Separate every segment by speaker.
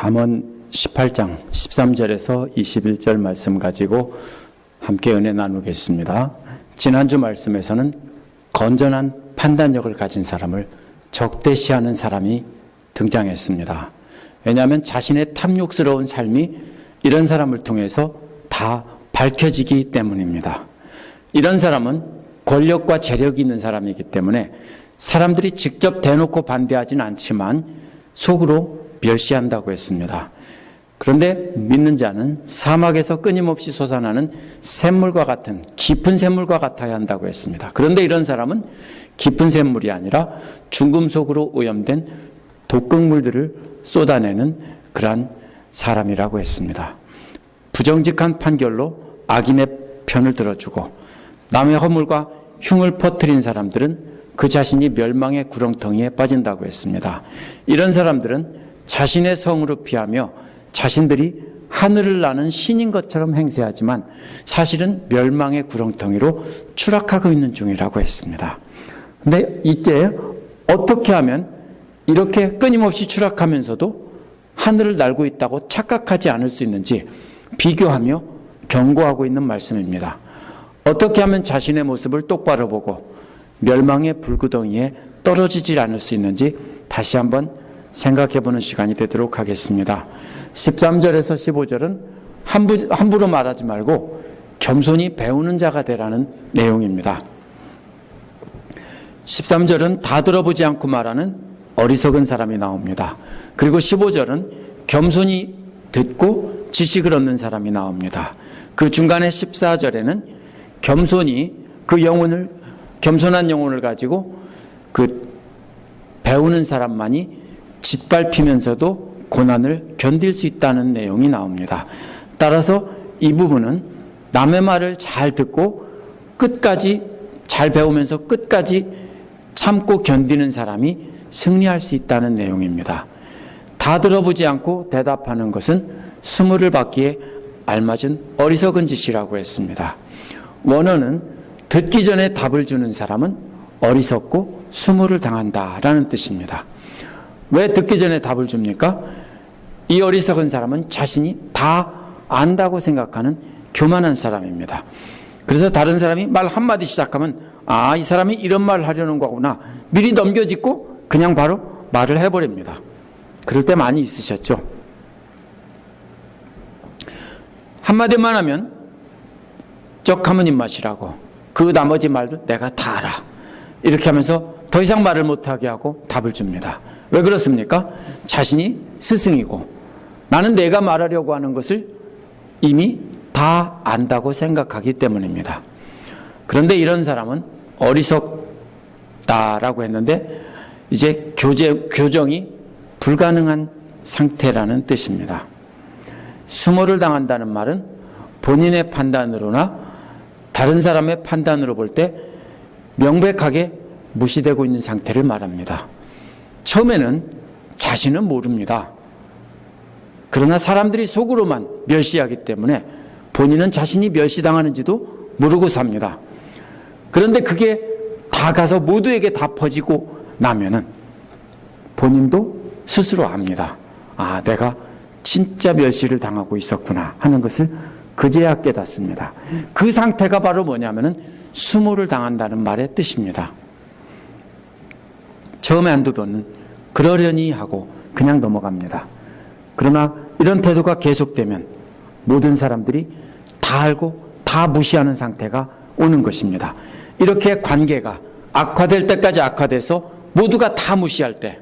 Speaker 1: 잠언 18장 13절에서 21절 말씀 가지고 함께 은혜 나누겠습니다. 지난주 말씀에서는 건전한 판단력을 가진 사람을 적대시하는 사람이 등장했습니다. 왜냐하면 자신의 탐욕스러운 삶이 이런 사람을 통해서 다 밝혀지기 때문입니다. 이런 사람은 권력과 재력이 있는 사람이기 때문에 사람들이 직접 대놓고 반대하지는 않지만 속으로 멸시한다고 했습니다. 그런데 믿는 자는 사막에서 끊임없이 솟아나는 샘물과 같은 깊은 샘물과 같아야 한다고 했습니다. 그런데 이런 사람은 깊은 샘물이 아니라 중금속으로 오염된 독극물들을 쏟아내는 그러한 사람이라고 했습니다. 부정직한 판결로 악인의 편을 들어주고 남의 허물과 흉을 퍼뜨린 사람들은 그 자신이 멸망의 구렁텅이에 빠진다고 했습니다. 이런 사람들은 자신의 성으로 피하며 자신들이 하늘을 나는 신인 것처럼 행세하지만 사실은 멸망의 구렁텅이로 추락하고 있는 중이라고 했습니다. 근데 이제 어떻게 하면 이렇게 끊임없이 추락하면서도 하늘을 날고 있다고 착각하지 않을 수 있는지 비교하며 경고하고 있는 말씀입니다. 어떻게 하면 자신의 모습을 똑바로 보고 멸망의 불구덩이에 떨어지질 않을 수 있는지 다시 한번 생각해 보는 시간이 되도록 하겠습니다. 13절에서 15절은 함부, 함부로 말하지 말고 겸손히 배우는 자가 되라는 내용입니다. 13절은 다 들어보지 않고 말하는 어리석은 사람이 나옵니다. 그리고 15절은 겸손히 듣고 지식을 얻는 사람이 나옵니다. 그 중간에 14절에는 겸손히 그 영혼을 겸손한 영혼을 가지고 그 배우는 사람만이 짓밟히면서도 고난을 견딜 수 있다는 내용이 나옵니다. 따라서 이 부분은 남의 말을 잘 듣고 끝까지 잘 배우면서 끝까지 참고 견디는 사람이 승리할 수 있다는 내용입니다. 다 들어보지 않고 대답하는 것은 수모를 받기에 알맞은 어리석은 짓이라고 했습니다. 원어는 듣기 전에 답을 주는 사람은 어리석고 수모를 당한다라는 뜻입니다. 왜 듣기 전에 답을 줍니까? 이 어리석은 사람은 자신이 다 안다고 생각하는 교만한 사람입니다. 그래서 다른 사람이 말 한마디 시작하면 아, 이 사람이 이런 말을 하려는 거구나. 미리 넘겨짓고 그냥 바로 말을 해버립니다. 그럴 때 많이 있으셨죠? 한마디만 하면 적하면 입맛이라고 그 나머지 말도 내가 다 알아. 이렇게 하면서 더 이상 말을 못하게 하고 답을 줍니다. 왜 그렇습니까? 자신이 스승이고 나는 내가 말하려고 하는 것을 이미 다 안다고 생각하기 때문입니다. 그런데 이런 사람은 어리석다라고 했는데 이제 교제, 교정이 불가능한 상태라는 뜻입니다. 수모를 당한다는 말은 본인의 판단으로나 다른 사람의 판단으로 볼 때 명백하게 무시되고 있는 상태를 말합니다. 처음에는 자신은 모릅니다. 그러나 사람들이 속으로만 멸시하기 때문에 본인은 자신이 멸시당하는지도 모르고 삽니다. 그런데 그게 다 가서 모두에게 다 퍼지고 나면은 본인도 스스로 압니다. 아, 내가 진짜 멸시를 당하고 있었구나 하는 것을 그제야 깨닫습니다. 그 상태가 바로 뭐냐면은 수모를 당한다는 말의 뜻입니다. 처음에 한두 번은 그러려니 하고 그냥 넘어갑니다. 그러나 이런 태도가 계속되면 모든 사람들이 다 알고 다 무시하는 상태가 오는 것입니다. 이렇게 관계가 악화될 때까지 악화돼서 모두가 다 무시할 때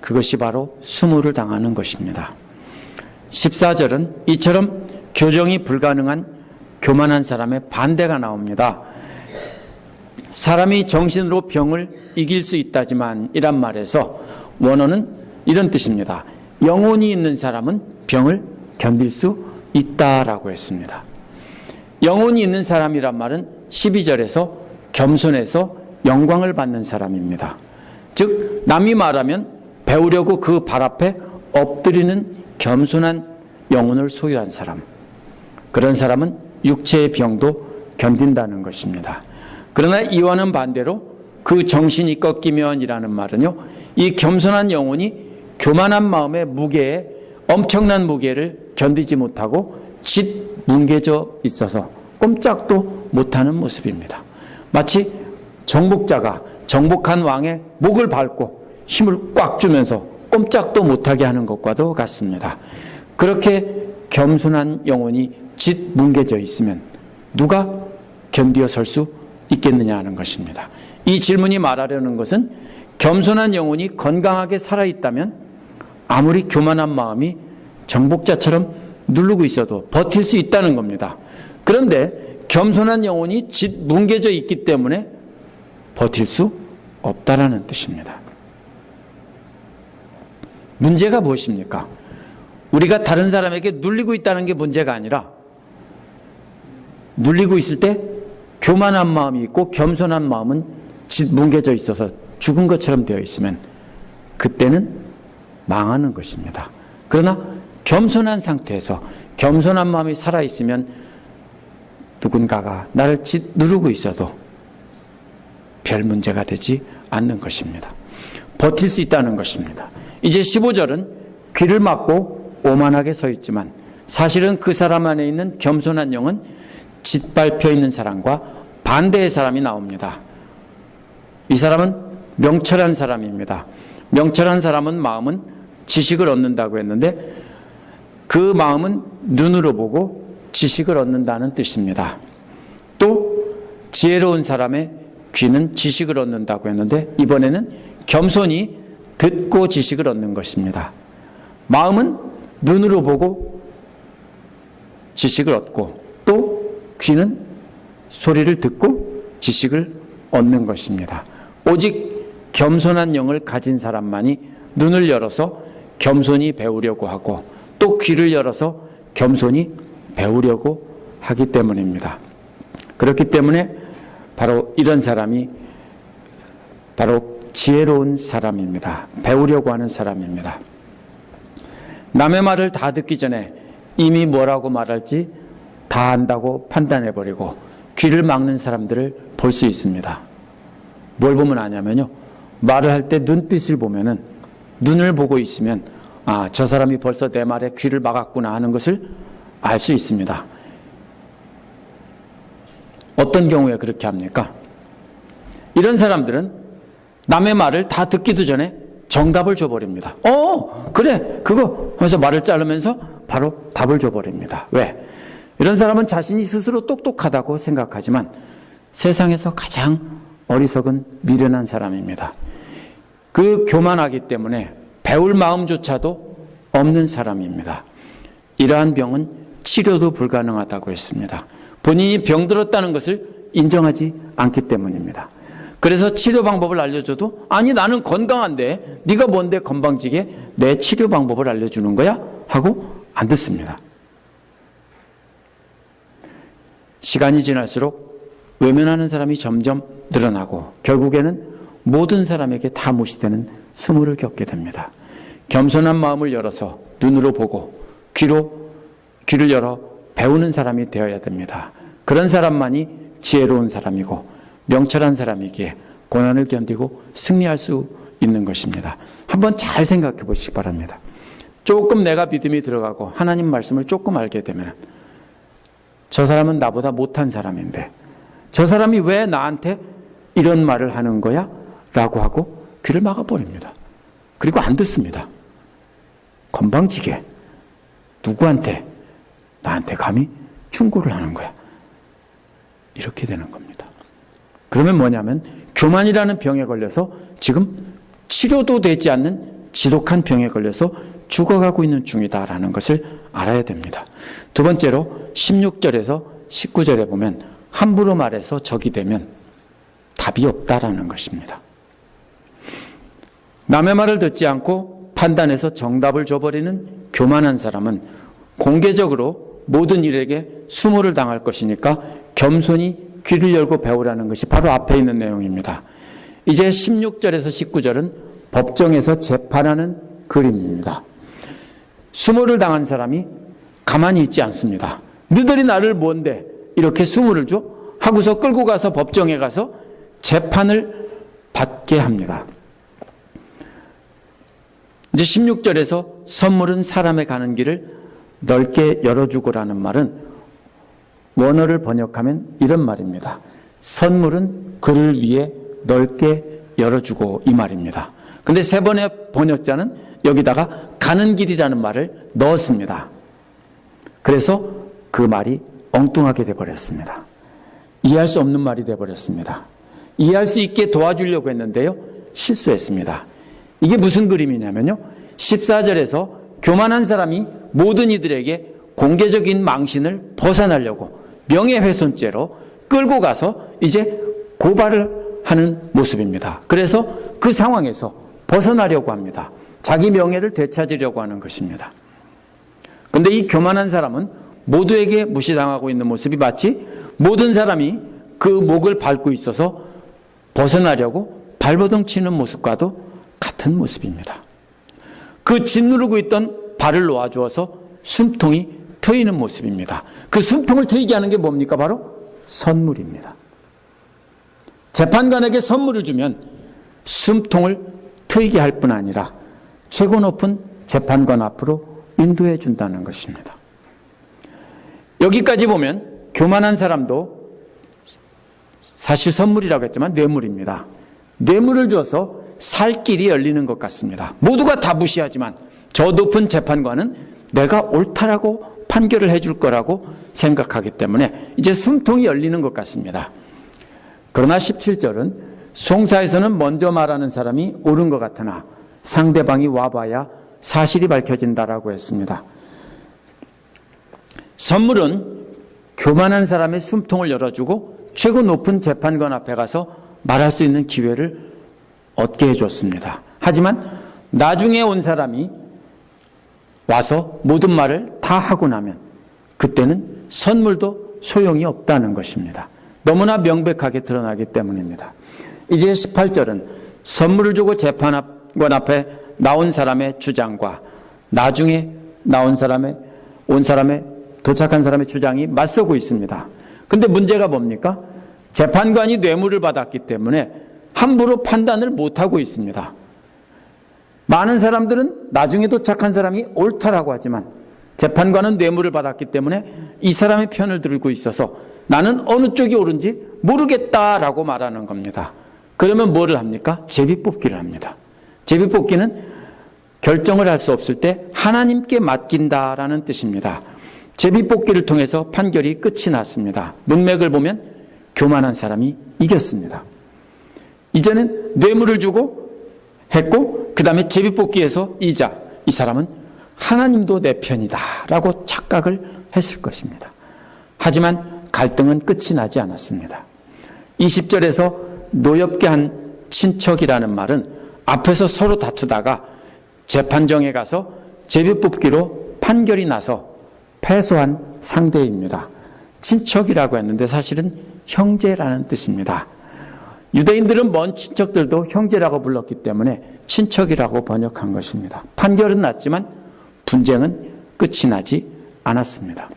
Speaker 1: 그것이 바로 수모를 당하는 것입니다. 14절은 이처럼 교정이 불가능한 교만한 사람의 반대가 나옵니다. 사람이 정신으로 병을 이길 수 있다지만 이란 말에서 원어는 이런 뜻입니다. 영혼이 있는 사람은 병을 견딜 수 있다라고 했습니다. 영혼이 있는 사람이란 말은 12절에서 겸손해서 영광을 받는 사람입니다. 즉, 남이 말하면 배우려고 그 발 앞에 엎드리는 겸손한 영혼을 소유한 사람. 그런 사람은 육체의 병도 견딘다는 것입니다. 그러나 이와는 반대로 그 정신이 꺾이면이라는 말은요, 이 겸손한 영혼이 교만한 마음의 무게에 엄청난 무게를 견디지 못하고 짓 뭉개져 있어서 꼼짝도 못하는 모습입니다. 마치 정복자가 정복한 왕의 목을 밟고 힘을 꽉 주면서 꼼짝도 못하게 하는 것과도 같습니다. 그렇게 겸손한 영혼이 짓 뭉개져 있으면 누가 견디어 설 수 있겠느냐 하는 것입니다. 이 질문이 말하려는 것은 겸손한 영혼이 건강하게 살아있다면 아무리 교만한 마음이 정복자처럼 누르고 있어도 버틸 수 있다는 겁니다. 그런데 겸손한 영혼이 짓 뭉개져 있기 때문에 버틸 수 없다라는 뜻입니다. 문제가 무엇입니까? 우리가 다른 사람에게 눌리고 있다는 게 문제가 아니라 눌리고 있을 때 교만한 마음이 있고 겸손한 마음은 짓뭉개져 있어서 죽은 것처럼 되어 있으면 그때는 망하는 것입니다. 그러나 겸손한 상태에서 겸손한 마음이 살아 있으면 누군가가 나를 짓 누르고 있어도 별 문제가 되지 않는 것입니다. 버틸 수 있다는 것입니다. 이제 15절은 귀를 막고 오만하게 서 있지만 사실은 그 사람 안에 있는 겸손한 영은 짓밟혀 있는 사람과 반대의 사람이 나옵니다. 이 사람은 명철한 사람입니다. 명철한 사람은 마음은 지식을 얻는다고 했는데 그 마음은 눈으로 보고 지식을 얻는다는 뜻입니다. 또 지혜로운 사람의 귀는 지식을 얻는다고 했는데 이번에는 겸손히 듣고 지식을 얻는 것입니다. 마음은 눈으로 보고 지식을 얻고 또 귀는 소리를 듣고 지식을 얻는 것입니다. 오직 겸손한 영을 가진 사람만이 눈을 열어서 겸손히 배우려고 하고 또 귀를 열어서 겸손히 배우려고 하기 때문입니다. 그렇기 때문에 바로 이런 사람이 바로 지혜로운 사람입니다. 배우려고 하는 사람입니다. 남의 말을 다 듣기 전에 이미 뭐라고 말할지 다 안다고 판단해버리고 귀를 막는 사람들을 볼 수 있습니다. 뭘 보면 아냐면요. 말을 할 때 눈빛을 보면은 눈을 보고 있으면 아, 저 사람이 벌써 내 말에 귀를 막았구나 하는 것을 알 수 있습니다. 어떤 경우에 그렇게 합니까? 이런 사람들은 남의 말을 다 듣기도 전에 정답을 줘버립니다. 어, 그래, 그거 하면서 말을 자르면서 바로 답을 줘버립니다. 왜? 이런 사람은 자신이 스스로 똑똑하다고 생각하지만 세상에서 가장 어리석은 미련한 사람입니다. 그 교만하기 때문에 배울 마음조차도 없는 사람입니다. 이러한 병은 치료도 불가능하다고 했습니다. 본인이 병들었다는 것을 인정하지 않기 때문입니다. 그래서 치료 방법을 알려줘도 아니 나는 건강한데 네가 뭔데 건방지게 내 치료 방법을 알려주는 거야? 하고 안 듣습니다. 시간이 지날수록 외면하는 사람이 점점 늘어나고 결국에는 모든 사람에게 다 무시되는 스물을 겪게 됩니다. 겸손한 마음을 열어서 눈으로 보고 귀로 귀를 열어 배우는 사람이 되어야 됩니다. 그런 사람만이 지혜로운 사람이고 명철한 사람이기에 고난을 견디고 승리할 수 있는 것입니다. 한번 잘 생각해 보시기 바랍니다. 조금 내가 믿음이 들어가고 하나님 말씀을 조금 알게 되면 저 사람은 나보다 못한 사람인데 저 사람이 왜 나한테 이런 말을 하는 거야? 라고 하고 귀를 막아버립니다. 그리고 안 듣습니다. 건방지게 누구한테 나한테 감히 충고를 하는 거야. 이렇게 되는 겁니다. 그러면 뭐냐면 교만이라는 병에 걸려서 지금 치료도 되지 않는 지독한 병에 걸려서 죽어가고 있는 중이다라는 것을 알아야 됩니다. 두 번째로 16절에서 19절에 보면 함부로 말해서 적이 되면 답이 없다라는 것입니다. 남의 말을 듣지 않고 판단해서 정답을 줘버리는 교만한 사람은 공개적으로 모든 일에게 수모를 당할 것이니까 겸손히 귀를 열고 배우라는 것이 바로 앞에 있는 내용입니다. 이제 16절에서 19절은 법정에서 재판하는 그림입니다. 수모를 당한 사람이 가만히 있지 않습니다. 너들이 나를 뭔데 이렇게 수모를 줘? 하고서 끌고 가서 법정에 가서 재판을 받게 합니다. 이제 16절에서 선물은 사람의 가는 길을 넓게 열어주고라는 말은 원어를 번역하면 이런 말입니다. 선물은 그를 위해 넓게 열어주고 이 말입니다. 근데 세 번의 번역자는 여기다가 가는 길이라는 말을 넣었습니다. 그래서 그 말이 엉뚱하게 돼버렸습니다. 이해할 수 없는 말이 돼버렸습니다. 이해할 수 있게 도와주려고 했는데요. 실수했습니다. 이게 무슨 그림이냐면요. 14절에서 교만한 사람이 모든 이들에게 공개적인 망신을 벗어나려고 명예훼손죄로 끌고 가서 이제 고발을 하는 모습입니다. 그래서 그 상황에서 벗어나려고 합니다. 자기 명예를 되찾으려고 하는 것입니다. 근데 이 교만한 사람은 모두에게 무시당하고 있는 모습이 마치 모든 사람이 그 목을 밟고 있어서 벗어나려고 발버둥 치는 모습과도 같은 모습입니다. 그 짓누르고 있던 발을 놓아주어서 숨통이 트이는 모습입니다. 그 숨통을 트이게 하는 게 뭡니까? 바로 선물입니다. 재판관에게 선물을 주면 숨통을 트이게 할 뿐 아니라 최고 높은 재판관 앞으로 인도해 준다는 것입니다. 여기까지 보면 교만한 사람도 사실 선물이라고 했지만 뇌물입니다. 뇌물을 줘서 살 길이 열리는 것 같습니다. 모두가 다 무시하지만 저 높은 재판관은 내가 옳다라고 판결을 해줄 거라고 생각하기 때문에 이제 숨통이 열리는 것 같습니다. 그러나 17절은 송사에서는 먼저 말하는 사람이 옳은 것 같으나 상대방이 와봐야 사실이 밝혀진다라고 했습니다. 선물은 교만한 사람의 숨통을 열어주고 최고 높은 재판관 앞에 가서 말할 수 있는 기회를 얻게 해줬습니다. 하지만 나중에 온 사람이 와서 모든 말을 다 하고 나면 그때는 선물도 소용이 없다는 것입니다. 너무나 명백하게 드러나기 때문입니다. 이제 18절은 선물을 주고 재판관 앞에 나온 사람의 주장과 나중에 나온 사람의 온 사람의 도착한 사람의 주장이 맞서고 있습니다. 근데 문제가 뭡니까? 재판관이 뇌물을 받았기 때문에 함부로 판단을 못하고 있습니다. 많은 사람들은 나중에 도착한 사람이 옳다라고 하지만 재판관은 뇌물을 받았기 때문에 이 사람의 편을 들고 있어서 나는 어느 쪽이 옳은지 모르겠다라고 말하는 겁니다. 그러면 뭐를 합니까? 제비뽑기를 합니다. 제비뽑기는 결정을 할 수 없을 때 하나님께 맡긴다라는 뜻입니다. 제비뽑기를 통해서 판결이 끝이 났습니다. 문맥을 보면 교만한 사람이 이겼습니다. 이제는 뇌물을 주고 했고 그 다음에 제비뽑기에서 이자 이 사람은 하나님도 내 편이다 라고 착각을 했을 것입니다. 하지만 갈등은 끝이 나지 않았습니다. 20절에서 노엽게 한 친척이라는 말은 앞에서 서로 다투다가 재판정에 가서 제비뽑기로 판결이 나서 패소한 상대입니다. 친척이라고 했는데 사실은 형제라는 뜻입니다. 유대인들은 먼 친척들도 형제라고 불렀기 때문에 친척이라고 번역한 것입니다. 판결은 났지만 분쟁은 끝이 나지 않았습니다.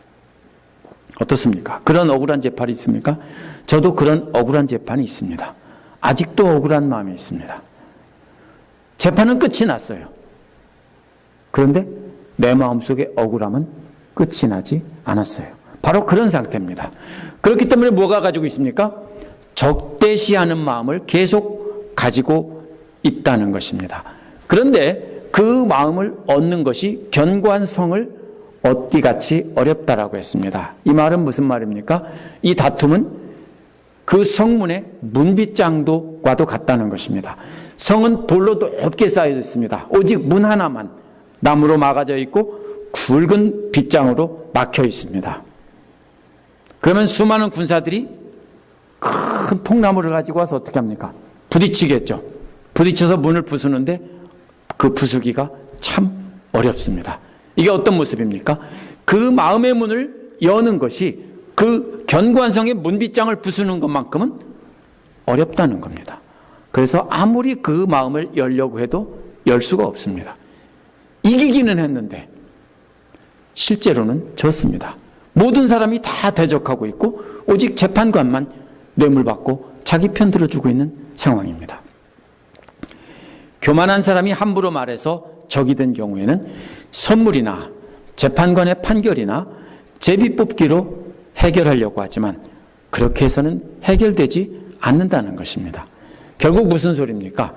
Speaker 1: 어떻습니까? 그런 억울한 재판이 있습니까? 저도 그런 억울한 재판이 있습니다. 아직도 억울한 마음이 있습니다. 재판은 끝이 났어요. 그런데 내 마음속에 억울함은 끝이 나지 않았어요. 바로 그런 상태입니다. 그렇기 때문에 뭐가 가지고 있습니까? 적대시하는 마음을 계속 가지고 있다는 것입니다. 그런데 그 마음을 얻는 것이 견고성을 얻기 같이 어렵다라고 했습니다. 이 말은 무슨 말입니까? 이 다툼은 그 성문의 문빗장도과도 같다는 것입니다. 성은 돌로 높게 쌓여 있습니다. 오직 문 하나만 나무로 막아져 있고 굵은 빗장으로 막혀 있습니다. 그러면 수많은 군사들이 큰 통나무를 가지고 와서 어떻게 합니까? 부딪히겠죠. 부딪혀서 문을 부수는데 그 부수기가 참 어렵습니다. 이게 어떤 모습입니까? 그 마음의 문을 여는 것이 그 견고한 성의 문빗장을 부수는 것만큼은 어렵다는 겁니다. 그래서 아무리 그 마음을 열려고 해도 열 수가 없습니다. 이기기는 했는데 실제로는 졌습니다. 모든 사람이 다 대적하고 있고 오직 재판관만 뇌물 받고 자기 편 들어주고 있는 상황입니다. 교만한 사람이 함부로 말해서 적이 된 경우에는 선물이나 재판관의 판결이나 제비 뽑기로 해결하려고 하지만 그렇게 해서는 해결되지 않는다는 것입니다. 결국 무슨 소리입니까?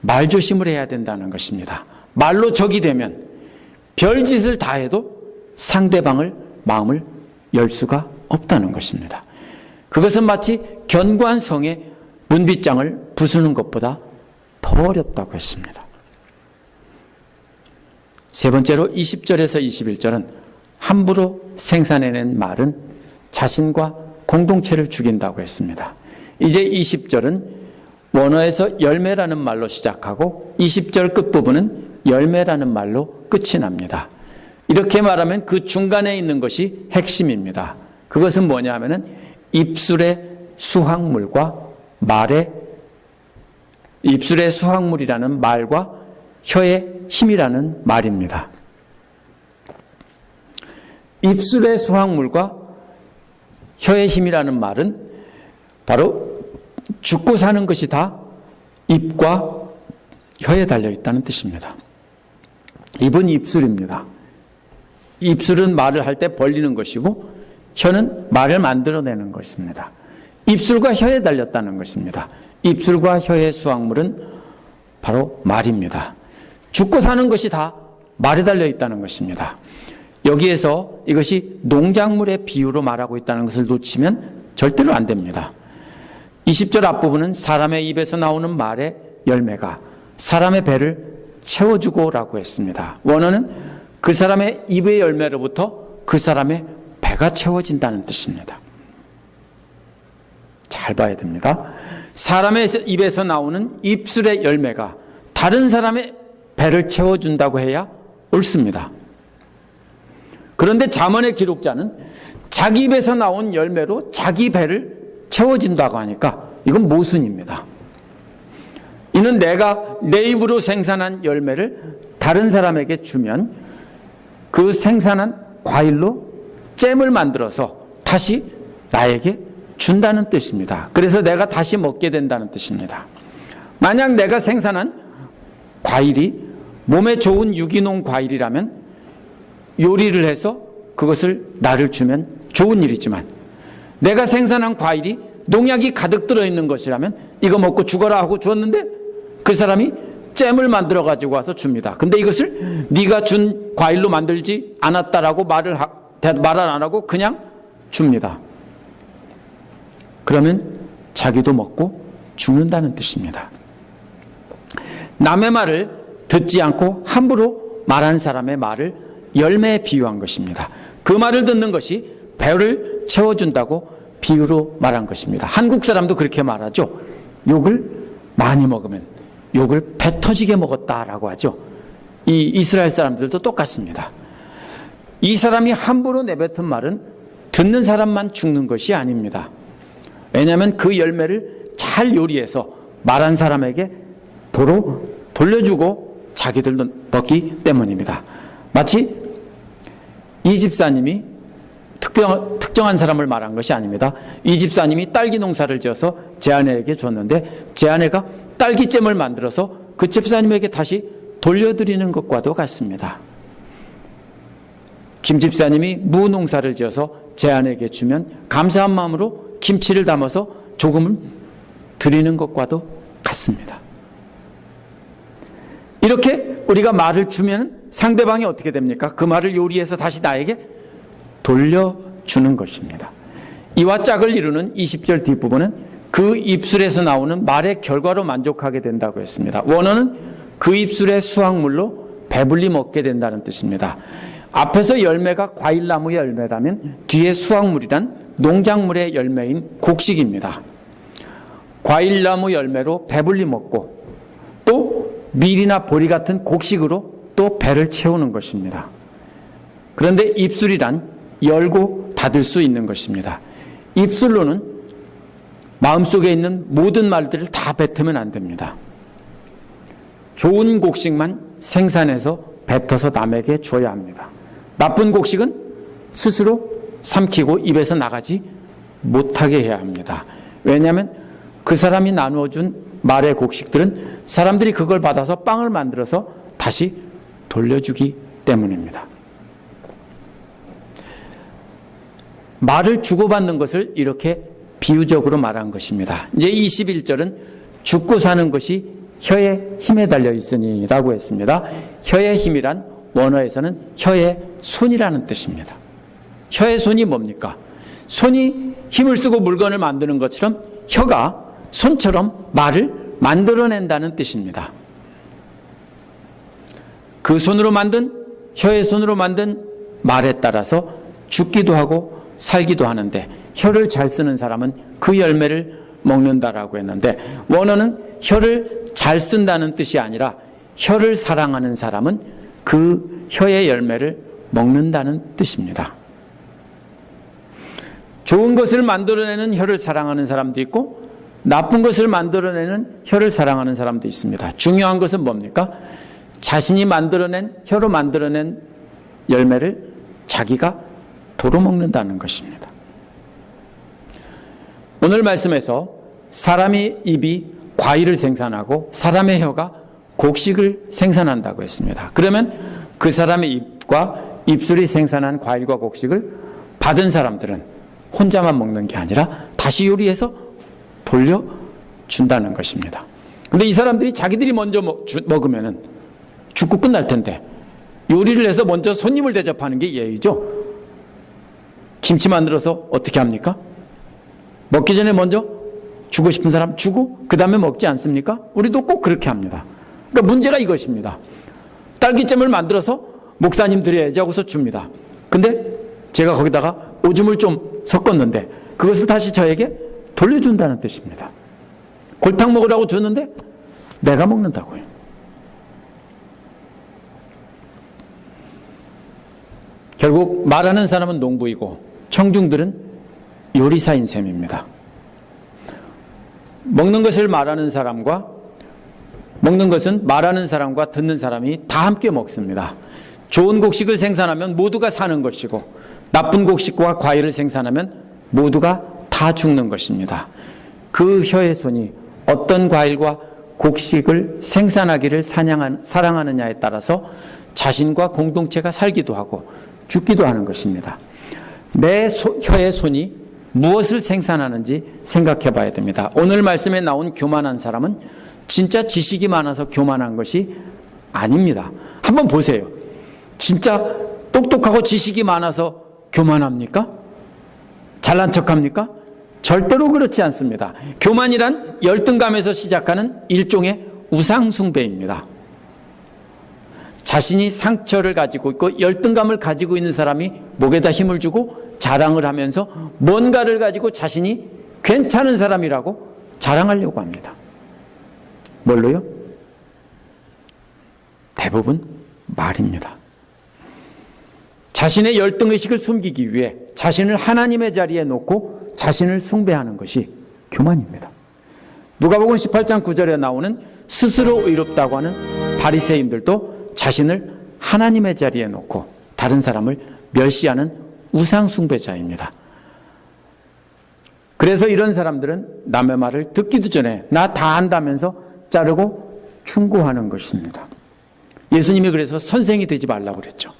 Speaker 1: 말조심을 해야 된다는 것입니다. 말로 적이 되면 별짓을 다 해도 상대방을 마음을 열 수가 없다는 것입니다. 그것은 마치 견고한 성에 문빗장을 부수는 것보다 더 어렵다고 했습니다. 세 번째로 20절에서 21절은 함부로 생산해낸 말은 자신과 공동체를 죽인다고 했습니다. 이제 20절은 원어에서 열매라는 말로 시작하고 20절 끝부분은 열매라는 말로 끝이 납니다. 이렇게 말하면 그 중간에 있는 것이 핵심입니다. 그것은 뭐냐 하면은 입술의 수확물과 말의 입술의 수확물이라는 말과 혀의 힘이라는 말입니다. 입술의 수확물과 혀의 힘이라는 말은 바로 죽고 사는 것이 다 입과 혀에 달려 있다는 뜻입니다. 입은 입술입니다. 입술은 말을 할 때 벌리는 것이고 혀는 말을 만들어내는 것입니다. 입술과 혀에 달렸다는 것입니다. 입술과 혀의 수확물은 바로 말입니다. 죽고 사는 것이 다 말에 달려 있다는 것입니다. 여기에서 이것이 농작물의 비유로 말하고 있다는 것을 놓치면 절대로 안 됩니다. 20절 앞부분은 사람의 입에서 나오는 말의 열매가 사람의 배를 채워주고 라고 했습니다. 원어는 그 사람의 입의 열매로부터 그 사람의 배가 채워진다는 뜻입니다. 잘 봐야 됩니다. 사람의 입에서 나오는 입술의 열매가 다른 사람의 배를 채워준다고 해야 옳습니다. 그런데 잠언의 기록자는 자기 입에서 나온 열매로 자기 배를 채워진다고 하니까 이건 모순입니다. 이는 내가 내 입으로 생산한 열매를 다른 사람에게 주면 그 생산한 과일로 잼을 만들어서 다시 나에게 준다는 뜻입니다. 그래서 내가 다시 먹게 된다는 뜻입니다. 만약 내가 생산한 과일이 몸에 좋은 유기농 과일이라면 요리를 해서 그것을 나를 주면 좋은 일이지만 내가 생산한 과일이 농약이 가득 들어있는 것이라면 이거 먹고 죽어라 하고 주었는데 그 사람이 잼을 만들어 가지고 와서 줍니다. 근데 이것을 네가 준 과일로 만들지 않았다라고 말을 하, 말을 안 하고 그냥 줍니다. 그러면 자기도 먹고 죽는다는 뜻입니다. 남의 말을 듣지 않고 함부로 말한 사람의 말을 열매에 비유한 것입니다. 그 말을 듣는 것이 배를 채워준다고 비유로 말한 것입니다. 한국 사람도 그렇게 말하죠. 욕을 많이 먹으면 욕을 배 터지게 먹었다라고 하죠. 이 이스라엘 사람들도 똑같습니다. 이 사람이 함부로 내뱉은 말은 듣는 사람만 죽는 것이 아닙니다. 왜냐하면 그 열매를 잘 요리해서 말한 사람에게 도로 돌려주고 자기들도 먹기 때문입니다. 마치 이 집사님이 특별, 특정한 사람을 말한 것이 아닙니다. 이 집사님이 딸기 농사를 지어서 제 아내에게 줬는데 제 아내가 딸기잼을 만들어서 그 집사님에게 다시 돌려드리는 것과도 같습니다. 김 집사님이 무 농사를 지어서 제 아내에게 주면 감사한 마음으로 김치를 담아서 조금을 드리는 것과도 같습니다. 이렇게 우리가 말을 주면 상대방이 어떻게 됩니까? 그 말을 요리해서 다시 나에게 돌려주는 것입니다. 이와 짝을 이루는 20절 뒷부분은 그 입술에서 나오는 말의 결과로 만족하게 된다고 했습니다. 원어는 그 입술의 수확물로 배불리 먹게 된다는 뜻입니다. 앞에서 열매가 과일나무의 열매라면 뒤에 수확물이란 농작물의 열매인 곡식입니다. 과일나무 열매로 배불리 먹고 또 밀이나 보리 같은 곡식으로 또 배를 채우는 것입니다. 그런데 입술이란 열고 닫을 수 있는 것입니다. 입술로는 마음속에 있는 모든 말들을 다 뱉으면 안 됩니다. 좋은 곡식만 생산해서 뱉어서 남에게 줘야 합니다. 나쁜 곡식은 스스로 삼키고 입에서 나가지 못하게 해야 합니다. 왜냐하면 그 사람이 나누어준 말의 곡식들은 사람들이 그걸 받아서 빵을 만들어서 다시 돌려주기 때문입니다. 말을 주고받는 것을 이렇게 비유적으로 말한 것입니다. 이제 21절은 죽고 사는 것이 혀의 힘에 달려 있으니라고 했습니다. 혀의 힘이란 원어에서는 혀의 손이라는 뜻입니다. 혀의 손이 뭡니까? 손이 힘을 쓰고 물건을 만드는 것처럼 혀가 손처럼 말을 만들어낸다는 뜻입니다. 그 손으로 만든 혀의 손으로 만든 말에 따라서 죽기도 하고 살기도 하는데 혀를 잘 쓰는 사람은 그 열매를 먹는다라고 했는데 원어는 혀를 잘 쓴다는 뜻이 아니라 혀를 사랑하는 사람은 그 혀의 열매를 먹는다는 뜻입니다. 좋은 것을 만들어내는 혀를 사랑하는 사람도 있고 나쁜 것을 만들어내는 혀를 사랑하는 사람도 있습니다. 중요한 것은 뭡니까? 자신이 만들어낸 혀로 만들어낸 열매를 자기가 도로 먹는다는 것입니다. 오늘 말씀에서 사람의 입이 과일을 생산하고 사람의 혀가 곡식을 생산한다고 했습니다. 그러면 그 사람의 입과 입술이 생산한 과일과 곡식을 받은 사람들은 혼자만 먹는 게 아니라 다시 요리해서 돌려 준다는 것입니다. 근데 이 사람들이 자기들이 먼저 먹, 주, 먹으면은 죽고 끝날 텐데 요리를 해서 먼저 손님을 대접하는 게 예의죠. 김치 만들어서 어떻게 합니까? 먹기 전에 먼저 주고 싶은 사람 주고 그 다음에 먹지 않습니까? 우리도 꼭 그렇게 합니다. 그러니까 문제가 이것입니다. 딸기잼을 만들어서 목사님 드려야지 하고서 줍니다. 근데 제가 거기다가 오줌을 좀 섞었는데 그것을 다시 저에게 돌려준다는 뜻입니다. 골탕 먹으라고 주는데 내가 먹는다고요. 결국 말하는 사람은 농부이고 청중들은 요리사인 셈입니다. 먹는 것을 말하는 사람과 먹는 것은 말하는 사람과 듣는 사람이 다 함께 먹습니다. 좋은 곡식을 생산하면 모두가 사는 것이고 나쁜 곡식과 과일을 생산하면 모두가 다 죽는 것입니다. 그 혀의 손이 어떤 과일과 곡식을 생산하기를 사냥한, 사랑하느냐에 따라서 자신과 공동체가 살기도 하고 죽기도 하는 것입니다. 내 소, 혀의 손이 무엇을 생산하는지 생각해 봐야 됩니다. 오늘 말씀에 나온 교만한 사람은 진짜 지식이 많아서 교만한 것이 아닙니다. 한번 보세요. 진짜 똑똑하고 지식이 많아서 교만합니까? 잘난 척 합니까? 절대로 그렇지 않습니다. 교만이란 열등감에서 시작하는 일종의 우상숭배입니다. 자신이 상처를 가지고 있고 열등감을 가지고 있는 사람이 목에다 힘을 주고 자랑을 하면서 뭔가를 가지고 자신이 괜찮은 사람이라고 자랑하려고 합니다. 뭘로요? 대부분 말입니다. 자신의 열등의식을 숨기기 위해 자신을 하나님의 자리에 놓고 자신을 숭배하는 것이 교만입니다. 누가복음 18장 9절에 나오는 스스로 의롭다고 하는 바리새인들도 자신을 하나님의 자리에 놓고 다른 사람을 멸시하는 우상 숭배자입니다. 그래서 이런 사람들은 남의 말을 듣기도 전에 나 다 안다면서 자르고 충고하는 것입니다. 예수님이 그래서 선생이 되지 말라고 그랬죠.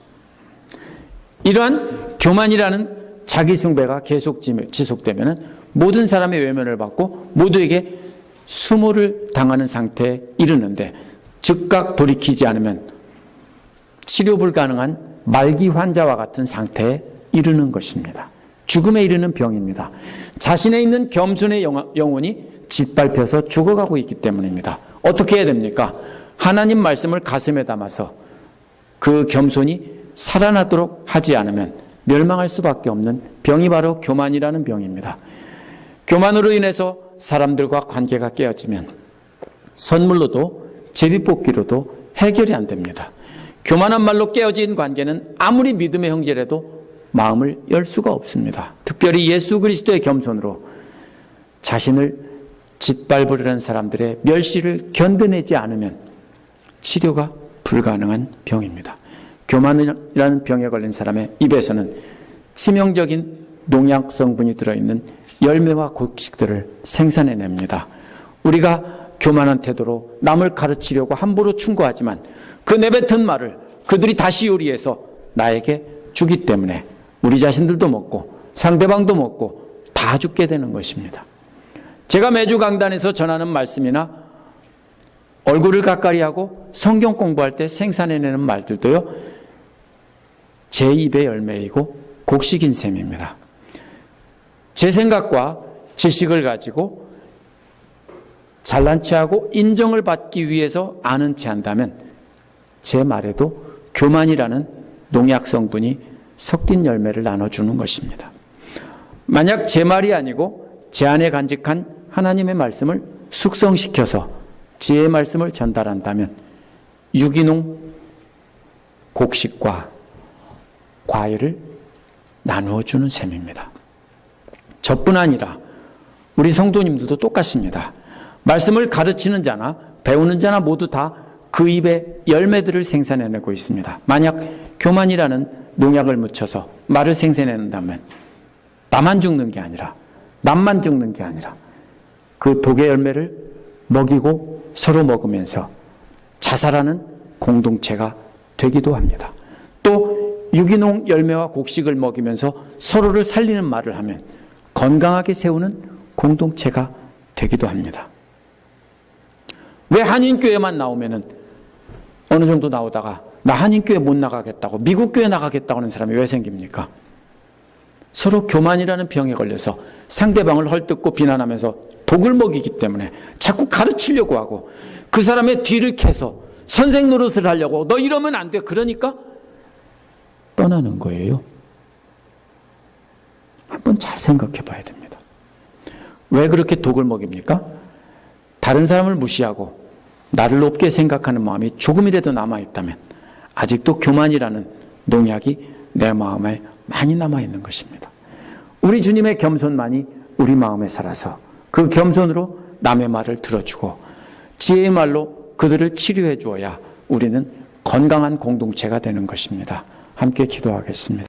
Speaker 1: 이러한 교만이라는 자기 숭배가 계속 지속되면 모든 사람의 외면을 받고 모두에게 수모를 당하는 상태에 이르는데 즉각 돌이키지 않으면 치료 불가능한 말기 환자와 같은 상태에 이르는 것입니다. 죽음에 이르는 병입니다. 자신에 있는 겸손의 영혼이 짓밟혀서 죽어가고 있기 때문입니다. 어떻게 해야 됩니까? 하나님 말씀을 가슴에 담아서 그 겸손이 살아나도록 하지 않으면 멸망할 수밖에 없는 병이 바로 교만이라는 병입니다. 교만으로 인해서 사람들과 관계가 깨어지면 선물로도 제비뽑기로도 해결이 안 됩니다. 교만한 말로 깨어진 관계는 아무리 믿음의 형제라도 마음을 열 수가 없습니다. 특별히 예수 그리스도의 겸손으로 자신을 짓밟으려는 사람들의 멸시를 견뎌내지 않으면 치료가 불가능한 병입니다. 교만이라는 병에 걸린 사람의 입에서는 치명적인 농약 성분이 들어있는 열매와 곡식들을 생산해냅니다. 우리가 교만한 태도로 남을 가르치려고 함부로 충고하지만 그 내뱉은 말을 그들이 다시 요리해서 나에게 주기 때문에 우리 자신들도 먹고 상대방도 먹고 다 죽게 되는 것입니다. 제가 매주 강단에서 전하는 말씀이나 얼굴을 가까이 하고 성경 공부할 때 생산해내는 말들도요, 제 입의 열매이고 곡식인 셈입니다. 제 생각과 지식을 가지고 잘난 체하고 인정을 받기 위해서 아는 체 한다면 제 말에도 교만이라는 농약 성분이 섞인 열매를 나눠주는 것입니다. 만약 제 말이 아니고 제 안에 간직한 하나님의 말씀을 숙성시켜서 지혜의 말씀을 전달한다면 유기농 곡식과 과일을 나누어 주는 셈입니다. 저뿐 아니라 우리 성도님들도 똑같습니다. 말씀을 가르치는 자나 배우는 자나 모두 다 그 입에 열매들을 생산해내고 있습니다. 만약 교만이라는 농약을 묻혀서 말을 생산해낸다면 나만 죽는 게 아니라 남만 죽는 게 아니라 그 독의 열매를 먹이고 서로 먹으면서 자살하는 공동체가 되기도 합니다. 또 유기농 열매와 곡식을 먹이면서 서로를 살리는 말을 하면 건강하게 세우는 공동체가 되기도 합니다. 왜 한인교회만 나오면은 어느 정도 나오다가 나 한인교회 못 나가겠다고 미국교회 나가겠다고 하는 사람이 왜 생깁니까? 서로 교만이라는 병에 걸려서 상대방을 헐뜯고 비난하면서 독을 먹이기 때문에 자꾸 가르치려고 하고 그 사람의 뒤를 캐서 선생 노릇을 하려고 너 이러면 안 돼. 그러니까 떠나는 거예요. 한번 잘 생각해 봐야 됩니다. 왜 그렇게 독을 먹입니까? 다른 사람을 무시하고 나를 높게 생각하는 마음이 조금이라도 남아 있다면 아직도 교만이라는 농약이 내 마음에 많이 남아있는 것입니다. 우리 주님의 겸손만이 우리 마음에 살아서 그 겸손으로 남의 말을 들어주고 지혜의 말로 그들을 치료해 주어야 우리는 건강한 공동체가 되는 것입니다. 함께 기도하겠습니다.